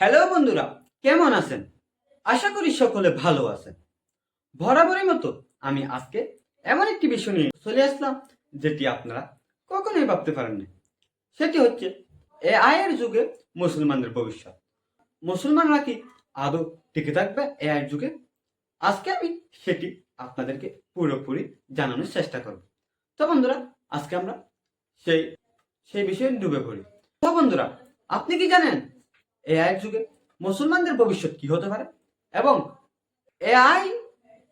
Hello বন্ধুরা, কেমন আছেন? আশা করি সকলে ভালো আছেন। বরাবরের মতো আমি আজকে এমন একটি বিষয় নিয়ে চলে আসলাম, যেটি আপনারা কখনোই ভাবতে পারেননি সেটি হচ্ছে এ আয়ের যুগে মুসলমানদের ভবিষ্যৎ। মুসলমানরা কি আদৌ টিকে থাকবে এ আয়ের যুগে? আজকে আমি সেটি আপনাদেরকে পুরোপুরি জানানোর চেষ্টা করব। তো বন্ধুরা, আজকে আমরা সেই সেই বিষয়ে ডুবে পড়ি। তো বন্ধুরা, আপনি কি জানেন এআই যুগে মুসলমানদের ভবিষ্যৎ কি হতে পারে? এবং এআই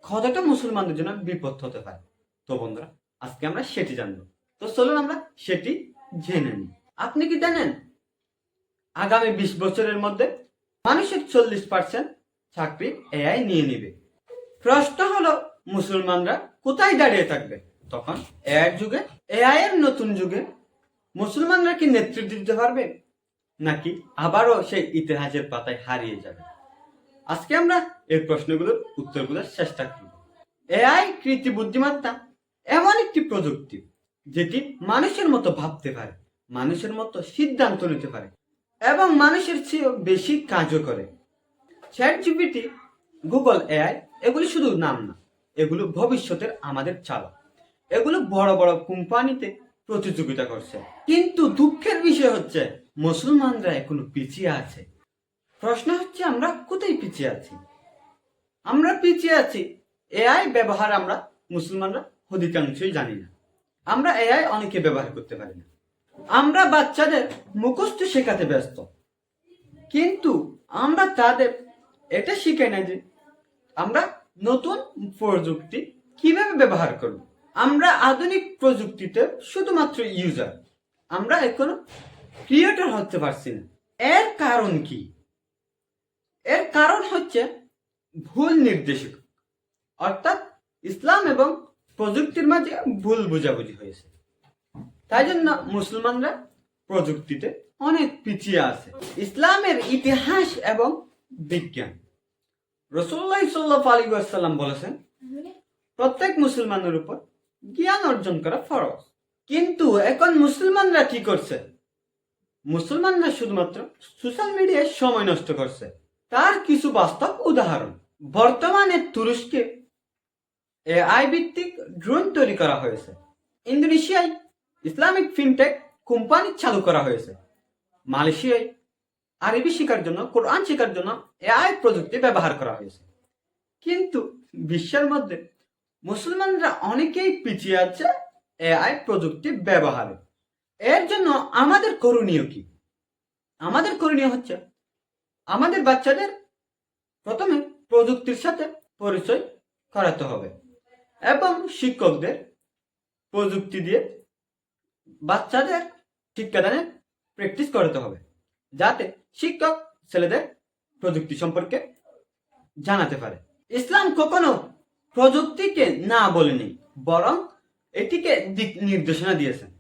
কতটা মুসলমানদের জন্য বিপদ হতে পারে? তো বন্ধুরা, আজকে আমরা সেটি জানব। তো চলুন আমরা সেটি জেনে নিই। আপনি কি জানেন, আগামী বিশ বছরের মধ্যে মানুষের চল্লিশ পার্সেন্ট চাকরি এআই নিয়ে নিবে? প্রশ্ন হলো, মুসলমানরা কোথায় দাঁড়িয়ে থাকবে? তখন এআই যুগে এআই এর নতুন যুগে মুসলমানরা কি নেতৃত্ব দিতে পারবে? নাকি আবারও সেই ইতিহাসের পাতায় হারিয়ে যাবে? আজকে আমরা এই প্রশ্নগুলোর উত্তরগুলোর চেষ্টা করব। এআই কৃত্রিম বুদ্ধিমত্তা এমন একটি প্রযুক্তি যেটি মানুষের মতো ভাবতে পারে, মানুষের মতো সিদ্ধান্ত নিতে পারে এবং মানুষের চেয়েও বেশি কাজও করে। চ্যাট জিপিটি গুগল এআই এগুলি শুধু নাম না, এগুলো ভবিষ্যতের আমাদের চালক এগুলো বড় বড় কোম্পানিতে প্রতিযোগিতা করছে। কিন্তু দুঃখের বিষয় হচ্ছে মুসলমানরা এখনও পিছিয়ে আছে। প্রশ্ন হচ্ছে, আমরা কোথায় পিছিয়ে আছি? আমরা পিছিয়ে আছি, এআই ব্যবহার আমরা মুসলমানরা অধিকাংশই জানি না। আমরা এআই অনেকে ব্যবহার করতে পারি না। আমরা বাচ্চাদের মুখস্থ শেখাতে ব্যস্ত। কিন্তু আমরা তাদের এটা শিখাই না যে আমরা নতুন প্রযুক্তি কীভাবে ব্যবহার করব। আমরা আধুনিক প্রযুক্তিতে শুধুমাত্র ইউজার আমরা এখনও ক্রিয়েটর হতে পারছি না। এর কারণ কি? এর কারণ হচ্ছে ভুল নির্দেশক। অর্থাৎ ইসলাম এবং প্রযুক্তির মাঝে ভুল বোঝাবুঝি হয়েছে। তাই জন্য মুসলমানরা প্রযুক্তিতে অনেক পিছিয়ে আছে। ইসলামের ইতিহাস এবং বিজ্ঞান। রসুল্লাহ সাল্লাহ আলী আসসালাম বলেছেন, প্রত্যেক মুসলমানের উপর জ্ঞান অর্জন করা ফরজ। কিন্তু এখন মুসলমানরা কি করছে? মুসলমানরা শুধুমাত্র সোশ্যাল মিডিয়ায় সময় নষ্ট করছে। তার কিছু বাস্তব উদাহরণ। বর্তমানে তুরস্কে এআই ভিত্তিক ড্রোন তৈরি করা হয়েছে। ইন্দোনেশিয়ায় ইসলামিক ফিনটেক কোম্পানি চালু করা হয়েছে। মালয়েশিয়ায় আরবি শেখার জন্য, কোরআন শেখার জন্য এআই প্রযুক্তি ব্যবহার করা হয়েছে। কিন্তু বিশ্বের মধ্যে মুসলমানরা অনেকেই পিছিয়ে আছে এআই প্রযুক্তি ব্যবহারে। এর জন্য আমাদের করণীয় কি? আমাদের করণীয় হচ্ছে আমাদের বাচ্চাদের প্রথমে প্রযুক্তির সাথে পরিচয় করাতে হবে এবং শিক্ষকদের প্রযুক্তি দিয়ে বাচ্চাদের শিক্ষাদানে প্র্যাকটিস করাতে হবে যাতে শিক্ষক ছেলেদের প্রযুক্তি সম্পর্কে জানাতে পারে। ইসলাম কখনো প্রযুক্তিকে না বলেনি, বরং এটিকে দিক নির্দেশনা দিয়েছেন।